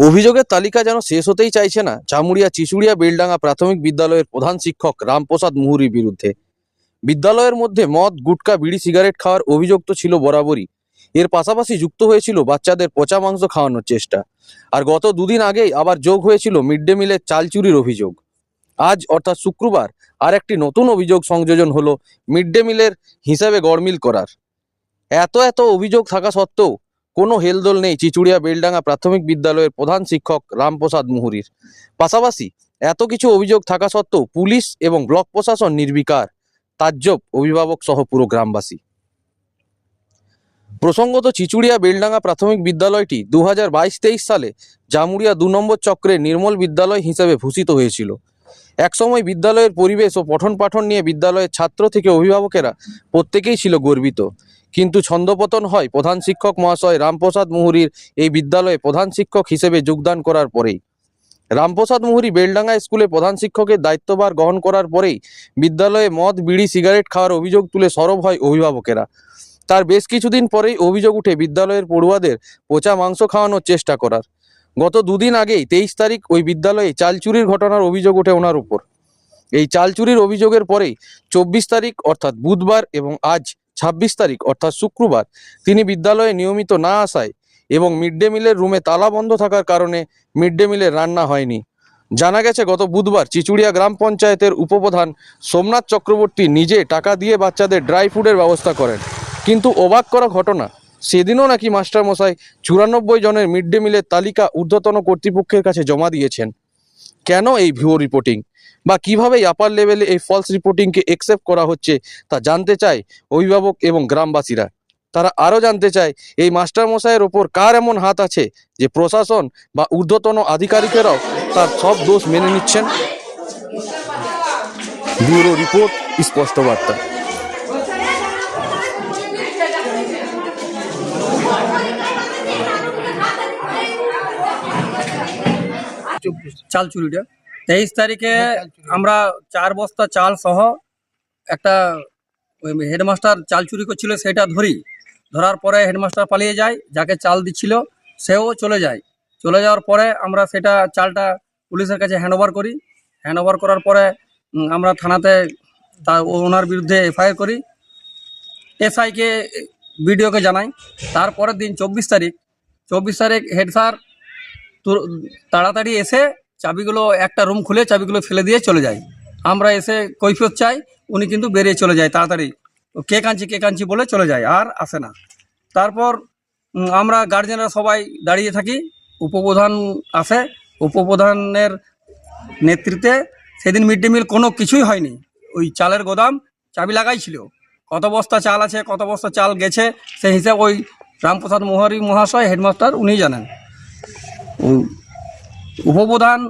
অভিযোগের তালিকা যেন শেষ হতেই চাইছে না, চামুড়িয়া চিচুড়িয়া বেলডাঙ্গা প্রাথমিক বিদ্যালয়ের প্রধান শিক্ষক রামপ্রসাদ মুহুরির বিরুদ্ধে। বিদ্যালয়ের মধ্যে মদ, গুটকা, বিড়ি, সিগারেট খাওয়ার অভিযোগ তো ছিল বরাবরই। এর পাশাপাশি যুক্ত হয়েছিল বাচ্চাদের পচা মাংস খাওয়ানোর চেষ্টা। আর গত দুদিন আগেই আবার যোগ হয়েছিল মিড ডে মিলের চাল চুরির অভিযোগ। আজ অর্থাৎ শুক্রবার আর একটি নতুন অভিযোগ সংযোজন হলো মিড ডে মিলের হিসাবে গড়মিল করার। এত এত অভিযোগ থাকা সত্ত্বেও কোনো হেলদোল নেই চিচুড়িয়া বেলডাঙ্গা প্রাথমিক বিদ্যালয়ের প্রধান শিক্ষক রামপ্রসাদ মুহুরির। পাশাপাশি এত কিছু অভিযোগ থাকা সত্ত্বেও পুলিশ এবং ব্লক প্রশাসন নির্বিকার। তাজ্জব অভিভাবক সহ পুরো গ্রামবাসী। প্রসঙ্গত চিচুড়িয়া বেলডাঙ্গা প্রাথমিক বিদ্যালয়টি দু হাজার সালে জামুড়িয়া দু নম্বর চক্রে নির্মল বিদ্যালয় হিসেবে ভূষিত হয়েছিল। একসময় বিদ্যালয়ের পরিবেশ ও পঠন পাঠন নিয়ে বিদ্যালয়ের ছাত্র থেকে অভিভাবকেরা প্রত্যেকেই ছিল গর্বিত। কিন্তু ছন্দপতন হয় প্রধান শিক্ষক মহাশয় রামপ্রসাদ মুহুরির এই বিদ্যালয়ে প্রধান শিক্ষক হিসেবে যোগদান করার পরেই। রামপ্রসাদ মুহুরি বেলডাঙ্গা স্কুলে প্রধান শিক্ষকের দায়িত্বভার গ্রহণ করার পরেই বিদ্যালয়ে মদ, বিড়ি, সিগারেট খাওয়ার অভিযোগ তুলে সরব হয় অভিভাবকেরা। তার বেশ কিছুদিন পরেই অভিযোগ উঠে বিদ্যালয়ের পড়ুয়াদের পচা মাংস খাওয়ানোর চেষ্টা করার। গত দুদিন আগেই তেইশ তারিখ ওই বিদ্যালয়ে চাল চুরির ঘটনার অভিযোগ ওঠে ওনার উপর। এই চাল চুরির অভিযোগের পরেই চব্বিশ তারিখ, অর্থাৎ বুধবার এবং আজ ছাব্বিশ তারিখ, অর্থাৎ শুক্রবার, তিনি বিদ্যালয়ে নিয়মিত না আসায় এবং মিড ডে মিলের রুমে তালা বন্ধ থাকার কারণে মিড ডে মিলের রান্না হয়নি। জানা গেছে, গত বুধবার চিচুড়িয়া গ্রাম পঞ্চায়েতের উপপ্রধান সোমনাথ চক্রবর্তী নিজে টাকা দিয়ে বাচ্চাদের ড্রাই ফুডের ব্যবস্থা করেন। কিন্তু অবাক করা ঘটনা, সেদিনও নাকি মাস্টার মশাই চুরানব্বই জনের মিড ডে মিলের তালিকা ঊর্ধ্বতন কর্তৃপক্ষের কাছে জমা দিয়েছেন। কেন এই ভিও রিপোর্টিং? বা কীভাবে আপার লেভেলে এই ফলস রিপোর্টিংকে একসেপ্ট করা হচ্ছে তা জানতে চায় অভিভাবক এবং গ্রামবাসীরা। তারা আরও জানতে চায়, এই মাস্টার মশাইয়ের ওপর কার এমন হাত আছে যে প্রশাসন বা ঊর্ধ্বতন আধিকারিকেরাও তার সব দোষ মেনে নিচ্ছেন? ব্যুরো রিপোর্ট, স্পষ্ট বার্তা। চাল চুরিটা। তেইশ তারিখে আমরা চার বস্তা চাল সহ একটা ওই হেডমাস্টার চাল চুরি করছিল সেটা ধরি। ধরার পরে হেডমাস্টার পালিয়ে যায় যাকে চাল দিচ্ছিল সেও চলে যায়। চলে যাওয়ার পরে আমরা সেটা চালটা পুলিশের কাছে হ্যান্ড ওভার করি। হ্যান্ড ওভার করার পরে আমরা থানাতে তা ওনার বিরুদ্ধে এফআইআর করি। এসআইকে বিডিওকে জানাই। তারপরের দিন চব্বিশ তারিখ চব্বিশ তারিখ হেড স্যার তাড়াতাড়ি এসে চাবিগুলো, একটা রুম খুলে চাবিগুলো ফেলে দিয়ে চলে যায়। আমরা এসে কৈফিয়ত চাই, উনি কিন্তু বেরিয়ে চলে যায় তাড়াতাড়ি। কে কাঁদছি কে কাঁদছি বলে চলে যায়, আর আসে না। তারপর আমরা গার্জেনরা সবাই দাঁড়িয়ে থাকি। উপপ্রধান আসে। উপপ্রধানের নেতৃত্বে সেদিন মিড ডে মিল কোনো কিছুই হয়নি। ওই চালের গোদাম, চাবি লাগাই ছিল। কত বস্তা চাল আছে, কত বস্তা চাল গেছে, সেই হিসাব ওই রামপ্রসাদ মোহরি মহাশয় হেডমাস্টার উনিই জানেন। উপপ্রধান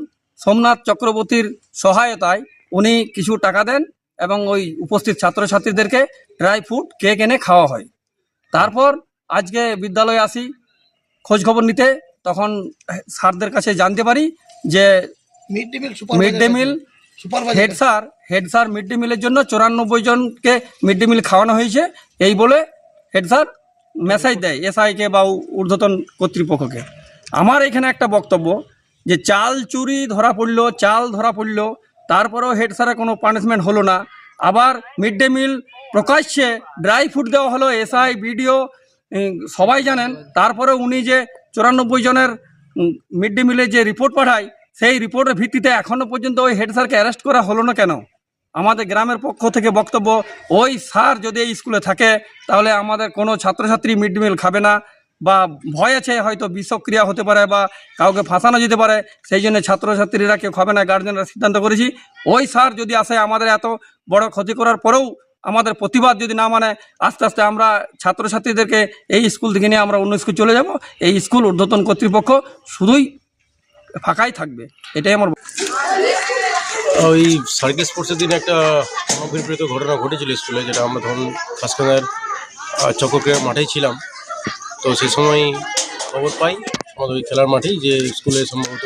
সোমনাথ চক্রবর্তীর সহায়তায় উনি কিছু টাকা দেন এবং ওই উপস্থিত ছাত্রছাত্রীদেরকে ড্রাই ফ্রুট কেক এনে খাওয়া হয়। তারপর আজকে বিদ্যালয়ে আসি খোঁজ খবর নিতে তখন স্যারদের কাছে জানতে পারি যে mid day meal mid day meal head sir head sir mid day মিলের জন্য চুরানব্বই জনকে মিড ডে মিল খাওয়ানো হয়েছে। এই বলে হেড স্যার মেসেজ দেয় এসআইকে বা ঊর্ধ্বতন কর্তৃপক্ষকে। আমার এখানে একটা বক্তব্য যে চাল চুরি ধরা পড়ল, চাল ধরা পড়ল, তারপরেও হেড স্যারের কোনো পানিশমেন্ট হলো না। আবার মিড ডে মিল প্রকাশ্যে ড্রাই ফুড দেওয়া হলো এসআই বিডিও সবাই জানেন। তারপরে উনি যে চুরানব্বই জনের মিড ডে মিলে যে রিপোর্ট পাঠায়, সেই রিপোর্টের ভিত্তিতে এখনও পর্যন্ত ওই হেড স্যারকে অ্যারেস্ট করা হলো না কেন? আমাদের গ্রামের পক্ষ থেকে বক্তব্য, ওই স্যার যদি এই স্কুলে থাকে, তাহলে আমাদের কোনো ছাত্রছাত্রী মিড ডে মিল খাবে না। বা ভয় আছে হয়তো বিষক্রিয়া হতে পারে বা কাউকে ফাঁসানো যেতে পারে, সেই জন্য ছাত্রছাত্রীরা কেউ খাবে না গার্জেনরা সিদ্ধান্ত করেছি। ওই স্যার যদি আসে আমাদের এত বড় ক্ষতি করার পরেও আমাদের প্রতিবাদ যদি না মানে আস্তে আস্তে আমরা ছাত্রছাত্রীদেরকে এই স্কুল থেকে নিয়ে আমরা অন্য স্কুল চলে যাব। এই স্কুল ঊর্ধ্বতন কর্তৃপক্ষ শুধুই ফাঁকাই থাকবে। এটাই আমার ওই সার্কিট স্পোর্টসের দিন একটা অনভিপ্রেত ঘটনা ঘটেছিল স্কুলে যেটা আমরা ধরুন, খাসখানার চক্রক্রিয়া মাঠেই ছিলাম। তো সে সময় খবর পাই আমাদের ওই খেলার মাঠেই যে স্কুলে সম্ভবত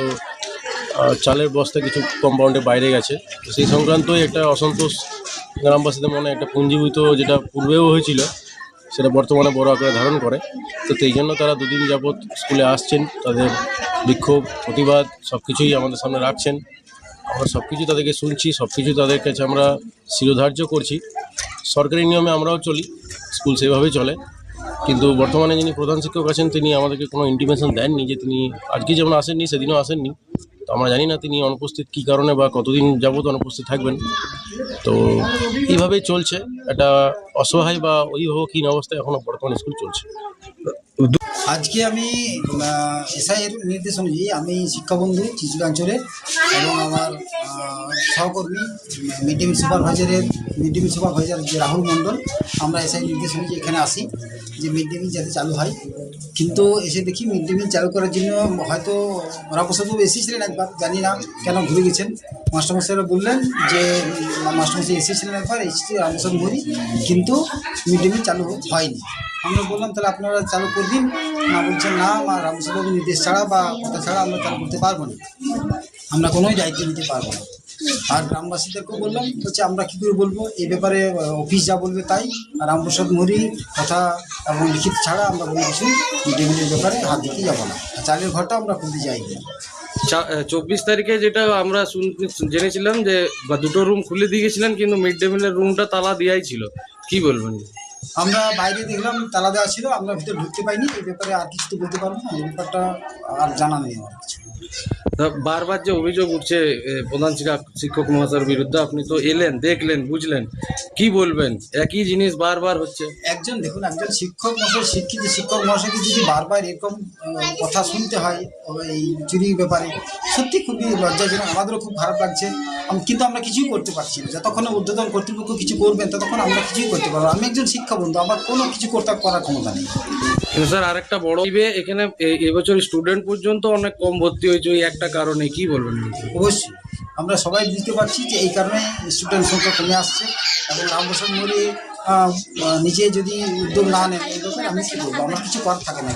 চালের বস্তা কিছু কম্পাউন্ডে বাইরে গেছে। তো সেই সংক্রান্তই একটা অসন্তোষ গ্রামবাসীদের মনে একটা পুঞ্জীভূত যেটা পূর্বেও হয়েছিল, সেটা বর্তমানে বড় আকারে ধারণ করে। তো সেই জন্য তারা দুদিন যাবৎ স্কুলে আসছেন, তাদের বিক্ষোভ, প্রতিবাদ সব কিছুই আমাদের সামনে রাখছেন। আমরা সব কিছু তাদেরকে শুনছি সব কিছু তাদের কাছে আমরা শিরোধার্য করছি। সরকারি নিয়মে আমরাও চলি, স্কুল সেভাবেই চলে। কিন্তু বর্তমানে যিনি প্রধান শিক্ষক আছেন, তিনি আমাদেরকে কোনো ইন্টিমেশন দেননি যে তিনি আজকে যেমন আসেননি, সেদিনও আসেননি। তো আমরা জানি না তিনি অনুপস্থিত কী কারণে বা কতদিন যাবত অনুপস্থিত থাকবেন। তো এইভাবেই চলছে। একটা অসহায় বা অভিভাবকহীন অবস্থায় এখনও বর্তমান স্কুল চলছে। আজকে আমি এসআই এর নির্দেশ অনুযায়ী আমি শিক্ষাবন্ধু চিচিকাঞ্চলের এবং আমার সহকর্মী মিড ডে মিল সুপারভাইজারের মিড ডে মিল সুপারভাইজার যে রাহুল মণ্ডল, আমরা এসআই নির্দেশ অনুযায়ী এখানে আসি যে মিড ডে মিল যাতে চালু হয়। কিন্তু এসে দেখি মিড ডে মিল চালু করার জন্য হয়তো রামপ্রসাদবাবু এসেছিলেন একবার, জানি না কেন ঘুরে গেছেন। মাস্টারমশাইরা বললেন যে মাস্টারমশাই এসেছিলেন একবার, এসেছি রামপ্রসাদ ঘুরি কিন্তু মিড ডে মিল চালু হয়নি। আমরা বললাম, তাহলে আপনারা চালু করে দিন। না বলছেন, না আমার রামপ্রসাদবাবু নির্দেশ ছাড়া বা কথা ছাড়া আমরা চালু করতে পারব না। আমরা কোনোই দায়িত্ব নিতে পারব না। আর গ্রামবাসীদেরকেও বললাম হচ্ছে আমরা কী করে বলব? এই ব্যাপারে অফিস যা বলবে তাই। রামপ্রসাদ মরি, কথা এবং লিখিত ছাড়া আমরা কোনো কিছু মিড ডে মিলের ব্যাপারে হাত দিতে যাব না। চালের ঘরটা আমরা খুলতে যাইনি। চব্বিশ তারিখে যেটা আমরা জেনেছিলাম যে দুটো রুম খুলে দিয়ে গেছিলেন, কিন্তু মিড ডে মিলের রুমটা তালা দেওয়াই ছিল। কি বলবেন? আমরা বাইরে দেখলাম, তালা দেওয়া ছিল, আমরা ভিতরে ঢুকতে পাইনি এই ব্যাপারে আর কিছু তো বলতে পারব না, এই ব্যাপারটা আর জানা নেই আমার কিছু। বারবার যে অভিযোগ উঠছে প্রধান শিক্ষক শিক্ষক মহাশয়ের বিরুদ্ধে আপনি তো এলেন দেখলেন বুঝলেন কি বলবেন? একই জিনিস বারবার হচ্ছে। একজন দেখুন একজন শিক্ষক মহাশয় শিক্ষিত শিক্ষক মহাশয়কে যদি বারবার এরকম কথা শুনতে হয় এই চুরির ব্যাপারে সত্যি খুবই লজ্জাজনক আমাদেরও খুব খারাপ লাগছে। কিন্তু আমরা কিছুই করতে পারছি না। যতক্ষণ ঊর্ধ্বতন কর্তৃপক্ষ কিছু করবেন ততক্ষণ আমরা কিছুই করতে পারব আমি একজন শিক্ষা বন্ধু আমার কোনো কিছু করতে করার ক্ষমতা নেই। স্যার আরেকটা বড় এখানে এবছর স্টুডেন্ট পর্যন্ত অনেক কম ভর্তি হয়েছে ওই একটা কারণে কি বলবেন অবশ্যই। আমরা সবাই বুঝতে পারছি যে এই কারণে স্টুডেন্ট সংখ্যা কমে আসছে এবং রামপ্রসাদ মৌরি নিজে যদি উদ্যোগ না নেন এই আমি কী বলব? আমার কিছু করার থাকে না